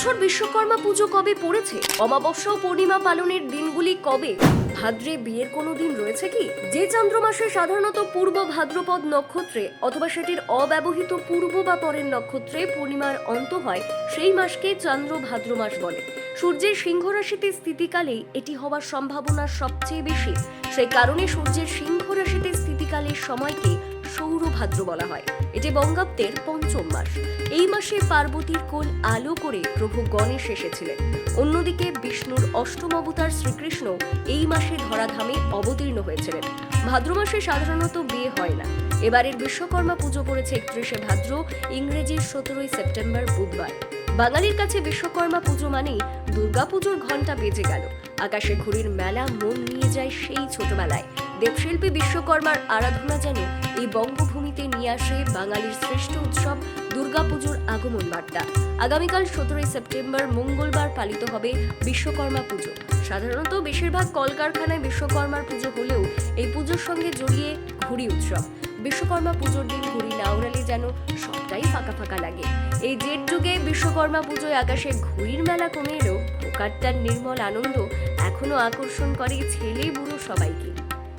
এবছর বিশ্বকর্মা পুজো কবে পড়েছে? অমাবস্যা ও পূর্ণিমা পালনের দিনগুলি কবে? ভাদ্রে বিয়ের কোনো দিন রয়েছে কি? যে চন্দ্র মাসে সাধারণত পূর্ব ভাদ্রপদ নক্ষত্রে অথবা সেটির অব্যবহৃত পূর্ব বা পরের নক্ষত্রে পূর্ণিমার অন্ত হয়, সেই মাসকে চন্দ্র ভাদ্র মাস বলে। সূর্যের সিংহ রাশিতে স্থিতিকালেই এটি হওয়ার সম্ভাবনা সবচেয়ে বেশি। সেই কারণে সূর্যের সিংহ রাশিতে স্থিতিকালের সময়কে সৌরভাদ্র বলা হয়। এটি বঙ্গাব্দের পঞ্চম মাস। এই মাসে পার্বতীর কোল আলো করে প্রভু গণেশ এসেছিলেন। অন্যদিকে বিষ্ণুর অষ্টম অবতার শ্রীকৃষ্ণ এই মাসে ধরাধামে অবতীর্ণ হয়েছিলেন। ভাদ্র মাসে সাধারণত বিয়ে হয় না। এবারের বিশ্বকর্মা পুজো পড়েছে একত্রিশে ভাদ্র, ইংরেজির সতেরোই সেপ্টেম্বর, বুধবার। বাঙালির কাছে বিশ্বকর্মা পুজো মানেই দুর্গাপুজোর ঘণ্টা বেজে গেল। আকাশে ঘুড়ির মেলা মন নিয়ে যায় সেই ছোটবেলায়। দেবশিল্পী বিশ্বকর্মার আরাধনা যেন এই বঙ্গভূমিতে নিয়ে আসে বাঙালির শ্রেষ্ঠ উৎসব দুর্গাপুজোর আগমন বার্তা। আগামীকাল সতেরোই সেপ্টেম্বর মঙ্গলবার পালিত হবে বিশ্বকর্মা পুজো। সাধারণত বেশিরভাগ কলকারখানায় বিশ্বকর্মার পুজো হলেও এই পুজোর সঙ্গে জড়িয়ে ঘুড়ি উৎসব। বিশ্বকর্মা পুজোর দিন ঘুড়ি না উড়ালে যেন সবটাই ফাঁকা ফাঁকা লাগে। এই জেট যুগে বিশ্বকর্মা পুজোয় আকাশে ঘুড়ির মেলা কমে এলেও ভোকাট্টার নির্মল আনন্দ এখনও আকর্ষণ করে ছেলে বুড়ো সবাইকে।